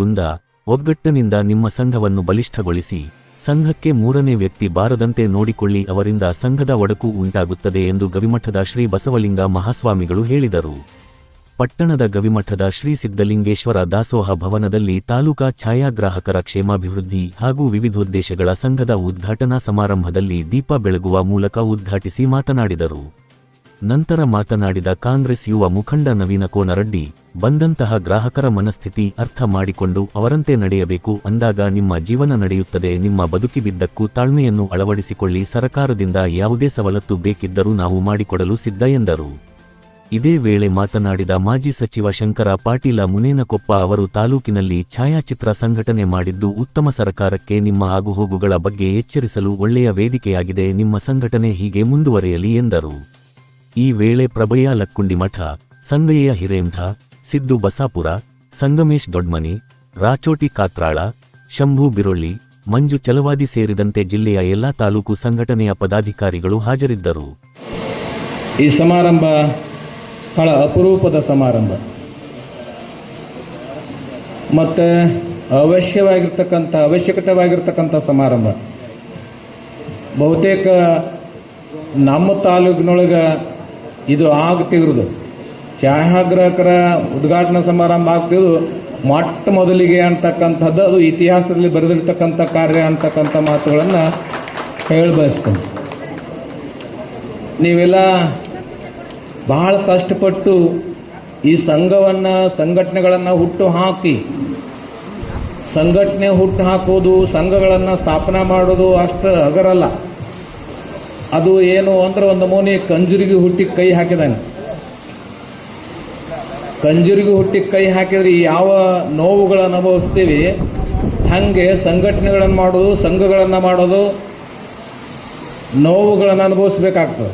ಗುಂದ ಒಗ್ಗಟ್ಟಿನಿಂದ ನಿಮ್ಮ ಸಂಘವನ್ನು ಬಲಿಷ್ಠಗೊಳಿಸಿ, ಸಂಘಕ್ಕೆ ಮೂರನೇ ವ್ಯಕ್ತಿ ಬಾರದಂತೆ ನೋಡಿಕೊಳ್ಳಿ, ಅವರಿಂದ ಸಂಘದ ಒಡಕು ಉಂಟಾಗುತ್ತದೆ ಎಂದು ಗವಿಮಠದ ಶ್ರೀ ಬಸವಲಿಂಗ ಮಹಾಸ್ವಾಮಿಗಳು ಹೇಳಿದರು. ಪಟ್ಟಣದ ಗವಿಮಠದ ಶ್ರೀ ಸಿದ್ಧಲಿಂಗೇಶ್ವರ ದಾಸೋಹ ಭವನದಲ್ಲಿ ತಾಲೂಕಾ ಛಾಯಾಗ್ರಾಹಕರ ಕ್ಷೇಮಾಭಿವೃದ್ಧಿ ಹಾಗೂ ವಿವಿಧೋದ್ದೇಶಗಳ ಸಂಘದ ಉದ್ಘಾಟನಾ ಸಮಾರಂಭದಲ್ಲಿ ದೀಪ ಬೆಳಗುವ ಮೂಲಕ ಉದ್ಘಾಟಿಸಿ ಮಾತನಾಡಿದರು. ನಂತರ ಮಾತನಾಡಿದ ಕಾಂಗ್ರೆಸ್ ಯುವ ಮುಖಂಡ ನವೀನ ಕೋನರಡ್ಡಿ, ಬಂದಂತಹ ಗ್ರಾಹಕರ ಮನಸ್ಥಿತಿ ಅರ್ಥ ಮಾಡಿಕೊಂಡು ಅವರಂತೆ ನಡೆಯಬೇಕು ಅಂದಾಗ ನಿಮ್ಮ ಜೀವನ ನಡೆಯುತ್ತದೆ, ನಿಮ್ಮ ಬದುಕಿಬಿದ್ದಕ್ಕೂ ತಾಳ್ಮೆಯನ್ನು ಅಳವಡಿಸಿಕೊಳ್ಳಿ, ಸರಕಾರದಿಂದ ಯಾವುದೇ ಸವಲತ್ತು ಬೇಕಿದ್ದರೂ ನಾವು ಮಾಡಿಕೊಡಲು ಸಿದ್ಧ ಎಂದರು. ಇದೇ ವೇಳೆ ಮಾತನಾಡಿದ ಮಾಜಿ ಸಚಿವ ಶಂಕರ ಪಾಟೀಲ ಮುನೇನಕೊಪ್ಪ ಅವರು ತಾಲೂಕಿನಲ್ಲಿ ಛಾಯಾಚಿತ್ರ ಸಂಘಟನೆ ಮಾಡಿದ್ದು ಉತ್ತಮ ಸರಕಾರಕ್ಕೆ ನಿಮ್ಮ ಆಗುಹೋಗುಗಳ ಬಗ್ಗೆ ಎಚ್ಚರಿಸಲು ಒಳ್ಳೆಯ ವೇದಿಕೆಯಾಗಿದೆ, ನಿಮ್ಮ ಸಂಘಟನೆ ಹೀಗೆ ಮುಂದುವರೆಯಲಿ ಎಂದರು. ಈ ವೇಳೆ ಪ್ರಭಯ ಲಕ್ಕುಂಡಿ ಮಠ ಸಂಗಯ್ಯ ಹಿರೇಂಧ ಸಿದ್ದು ಬಸಾಪುರ, ಸಂಗಮೇಶ್ ದೊಡ್ಮನಿ, ರಾಚೋಟಿ ಕಾತ್ರಾಳ, ಶಂಭು ಬಿರೊಳ್ಳಿ, ಮಂಜು ಚಲವಾದಿ ಸೇರಿದಂತೆ ಜಿಲ್ಲೆಯ ಎಲ್ಲಾ ತಾಲೂಕು ಸಂಘಟನೆಯ ಪದಾಧಿಕಾರಿಗಳು ಹಾಜರಿದ್ದರು. ಈ ಸಮಾರಂಭ ಬಹಳ ಅಪರೂಪದ ಸಮಾರಂಭ. ಮತ್ತು ಅವಶ್ಯವಾಗಿರ್ತಕ್ಕಂಥ, ಅವಶ್ಯಕತೆವಾಗಿರ್ತಕ್ಕಂಥ ಸಮಾರಂಭ. ಬಹುತೇಕ ನಮ್ಮ ತಾಲೂಕಿನೊಳಗೆ ಇದು ಆಗ್ತಿರೋದು ಛಾಯಾಗ್ರಾಹಕರ ಉದ್ಘಾಟನಾ ಸಮಾರಂಭ ಆಗ್ತಿರೋದು ಮೊಟ್ಟ ಮೊದಲಿಗೆ ಅಂತಕ್ಕಂಥದ್ದು, ಅದು ಇತಿಹಾಸದಲ್ಲಿ ಬರೆದಿರ್ತಕ್ಕಂಥ ಕಾರ್ಯ ಅಂತಕ್ಕಂಥ ಮಾತುಗಳನ್ನು ಹೇಳಿ ಬಯಸ್ತೇನೆ. ನೀವೆಲ್ಲ ಬಹಳ ಕಷ್ಟಪಟ್ಟು ಈ ಸಂಘವನ್ನು, ಸಂಘಟನೆಗಳನ್ನು ಹುಟ್ಟು ಹಾಕಿ, ಸಂಘಟನೆ ಹುಟ್ಟು ಹಾಕೋದು, ಸಂಘಗಳನ್ನು ಸ್ಥಾಪನೆ ಮಾಡೋದು ಅಷ್ಟು ಹಗರಲ್ಲ. ಅದು ಏನು ಅಂದ್ರೆ ಒಂದು ಮೋನಿ ಕಂಜುರಿಗೆ ಹುಟ್ಟಿ ಕೈ ಹಾಕಿದಾನೆ. ಕಂಜುರಿಗೆ ಹುಟ್ಟಿ ಕೈ ಹಾಕಿದ್ರೆ ಯಾವ ನೋವುಗಳನ್ನು ಅನುಭವಿಸ್ತೀವಿ? ಹಾಗೆ ಸಂಘಟನೆಗಳನ್ನು ಮಾಡೋದು, ಸಂಘಗಳನ್ನು ಮಾಡೋದು, ನೋವುಗಳನ್ನು ಅನುಭವಿಸ್ಬೇಕಾಗ್ತದೆ.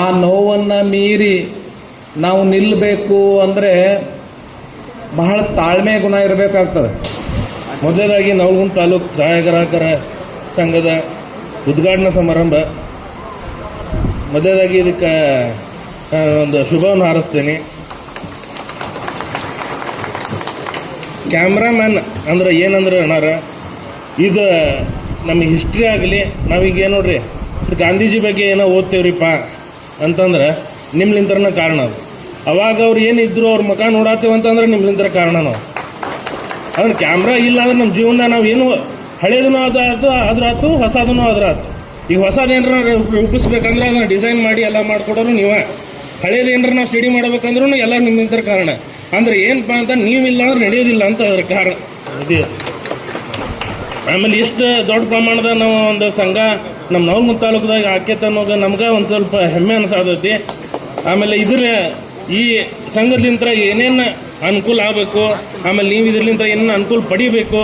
ಆ ನೋವನ್ನು ಮೀರಿ ನಾವು ನಿಲ್ಲಬೇಕು ಅಂದರೆ ಬಹಳ ತಾಳ್ಮೆ ಗುಣ ಇರಬೇಕಾಗ್ತದೆ. ಮೊದಲಾಗಿ ನವಲಗುಂದ ತಾಲೂಕು ಛಾಯಾಗ್ರಾಹಕರ ಸಂಘದ ಉದ್ಘಾಟನಾ ಸಮಾರಂಭ. ಮೊದಲಾಗಿ ಇದಕ್ಕೆ ಒಂದು ಶುಭವನ್ನು ಹಾರಿಸ್ತೇನೆ. ಕ್ಯಾಮ್ರಾಮ್ಯಾನ್ ಅಂದ್ರೆ ಏನಂದ್ರೆ ಅಣ್ಣಾರ, ಇದು ನಮ್ಮ ಹಿಸ್ಟ್ರಿ ಆಗಲಿ ನಾವೀಗ ಏನು ನೋಡ್ರಿ ಗಾಂಧೀಜಿ ಬಗ್ಗೆ ಏನೋ ಓದ್ತೇವ್ರಿಪ್ಪ ಅಂತಂದ್ರೆ ನಿಮ್ಲಿಂತ್ರನ ಕಾರಣ ಅದು. ಅವಾಗ ಅವ್ರು ಏನಿದ್ರು ಅವ್ರ ಮುಖ ನೋಡಾತೇವೆ ಅಂತಂದ್ರೆ ನಿಮ್ಲಿಂತ್ರ ಕಾರಣ ನಾವು. ಅಂದ್ರೆ ಕ್ಯಾಮ್ರಾ ಇಲ್ಲ ಅಂದ್ರೆ ನಮ್ಮ ಜೀವನದಾಗ ನಾವು ಏನು ಹಳೇದೂ ಅದಾತು ಅದ್ರಾತು ಹೊಸದೂ ಅದ್ರಾತು ಈಗ ಏನಾರ ರೂಪಿಸ್ಬೇಕಂದ್ರೆ ಅದನ್ನ ಡಿಸೈನ್ ಮಾಡಿ ಎಲ್ಲ ಮಾಡಿಕೊಡೋರು ನೀವೇ. ಹಳೇದು ಏನಾರ ನಾವು ಸ್ಟಡಿ ಮಾಡ್ಬೇಕಂದ್ರೂ ಎಲ್ಲ ನಿಮ್ಮಿಂದ ಕಾರಣ. ಅಂದ್ರೆ ಏನಪ್ಪ ಅಂತ ನೀವಿಲ್ಲ ಅಂದ್ರೆ ನಡೆಯೋದಿಲ್ಲ ಅಂತ ಅದ್ರ ಕಾರಣ. ಆಮೇಲೆ ಇಷ್ಟು ದೊಡ್ಡ ಪ್ರಮಾಣದ ನಾವು ಒಂದು ಸಂಘ ನಮ್ಮ ನವಲ್ಗುಂದ ತಾಲೂಕದಾಗ ಆಕೇತ ಅನ್ನೋದು ನಮ್ಗೆ ಒಂದು ಸ್ವಲ್ಪ ಹೆಮ್ಮೆ ಅನ್ಸಾದೈತಿ ಆಮೇಲೆ ಇದ್ರ ಈ ಸಂಘದಿಂದ ಏನೇನು ಅನುಕೂಲ ಆಗಬೇಕು, ಆಮೇಲೆ ನೀವು ಇದರಿಂದ ಏನೇನು ಅನುಕೂಲ ಪಡಿಬೇಕು,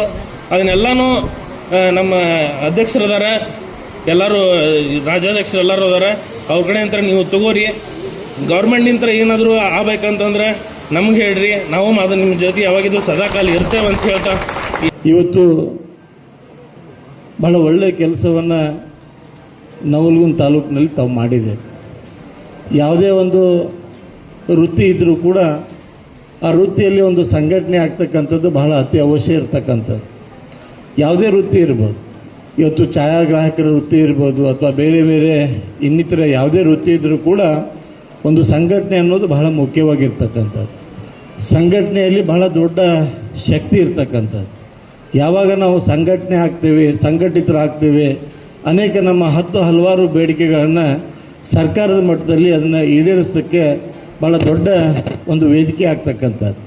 ಅದನ್ನೆಲ್ಲನೂ ನಮ್ಮ ಅಧ್ಯಕ್ಷರದಾರ ಎಲ್ಲರೂ, ರಾಜ್ಯಾಧ್ಯಕ್ಷರು ಎಲ್ಲರೂ ಅದಾರ ಅವ್ರ ಕಡೆ ಅಂತ ನೀವು ತಗೋರಿ. ಗೌರ್ಮೆಂಟ್ನಿಂದ ಏನಾದರೂ ಆಗ್ಬೇಕಂತಂದ್ರೆ ನಮ್ಗೆ ಹೇಳ್ರಿ. ನಾವು ಅದು ನಿಮ್ಮ ಜೊತೆ ಯಾವಾಗಿದ್ದು ಸದಾಕಾಲ ಇರ್ತೇವೆ ಅಂತ ಹೇಳ್ತಾ. ಇವತ್ತು ಬಹಳ ಒಳ್ಳೆಯ ಕೆಲಸವನ್ನು ನವಲಗುಂದ ತಾಲೂಕಿನಲ್ಲಿ ತಾವು ಮಾಡಿದೆ. ಯಾವುದೇ ಒಂದು ವೃತ್ತಿ ಇದ್ದರೂ ಕೂಡ ಆ ವೃತ್ತಿಯಲ್ಲಿ ಒಂದು ಸಂಘಟನೆ ಆಗ್ತಕ್ಕಂಥದ್ದು ಬಹಳ ಅತಿ ಅವಶ್ಯ ಇರತಕ್ಕಂಥದ್ದು. ಯಾವುದೇ ವೃತ್ತಿ ಇರ್ಬೋದು. ಇವತ್ತು ಛಾಯಾಗ್ರಾಹಕರ ವೃತ್ತಿ ಇರ್ಬೋದು ಅಥವಾ ಬೇರೆ ಬೇರೆ ಇನ್ನಿತರ ಯಾವುದೇ ವೃತ್ತಿ ಇದ್ದರೂ ಕೂಡ ಒಂದು ಸಂಘಟನೆ ಅನ್ನೋದು ಬಹಳ ಮುಖ್ಯವಾಗಿರ್ತಕ್ಕಂಥದ್ದು. ಸಂಘಟನೆಯಲ್ಲಿ ಬಹಳ ದೊಡ್ಡ ಶಕ್ತಿ ಇರ್ತಕ್ಕಂಥದ್ದು. ಯಾವಾಗ ನಾವು ಸಂಘಟನೆ ಆಗ್ತೇವೆ, ಸಂಘಟಿತರಾಗ್ತೇವೆ, ಅನೇಕ ನಮ್ಮ ಹತ್ತು ಹಲವಾರು ಬೇಡಿಕೆಗಳನ್ನು ಸರ್ಕಾರದ ಮಟ್ಟದಲ್ಲಿ ಅದನ್ನು ಈಡೇರಿಸೋಕ್ಕೆ ಭಾಳ ದೊಡ್ಡ ಒಂದು ವೇದಿಕೆ ಆಗ್ತಕ್ಕಂಥದ್ದು.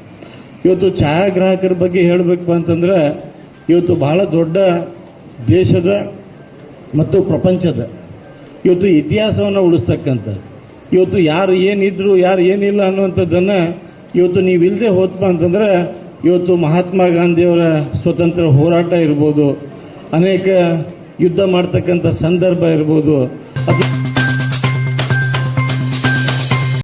ಇವತ್ತು ಛಾಯಾಗ್ರಾಹಕರ ಬಗ್ಗೆ ಹೇಳಬೇಕು ಅಂತಂದ್ರೆ, ಇವತ್ತು ಬಹಳ ದೊಡ್ಡ ದೇಶದ ಮತ್ತು ಪ್ರಪಂಚದ. ಇವತ್ತು ಇತಿಹಾಸವನ್ನು ಉಳಿಸ್ತಕ್ಕಂಥ ಇವತ್ತು ಯಾರು ಏನಿದ್ರು, ಯಾರು ಏನಿಲ್ಲ ಅನ್ನುವಂಥದ್ದನ್ನು ಇವತ್ತು ನೀವು ಇಲ್ಲದೆ ಹೋದ್ಪ ಅಂತಂದ್ರೆ ಇವತ್ತು ಮಹಾತ್ಮ ಗಾಂಧಿಯವರ ಸ್ವತಂತ್ರ ಹೋರಾಟ ಇರ್ಬೋದು. ಅನೇಕ ಯುದ್ಧ ಮಾಡ್ತಕ್ಕಂಥ ಸಂದರ್ಭ ಇರ್ಬೋದು. ಅದು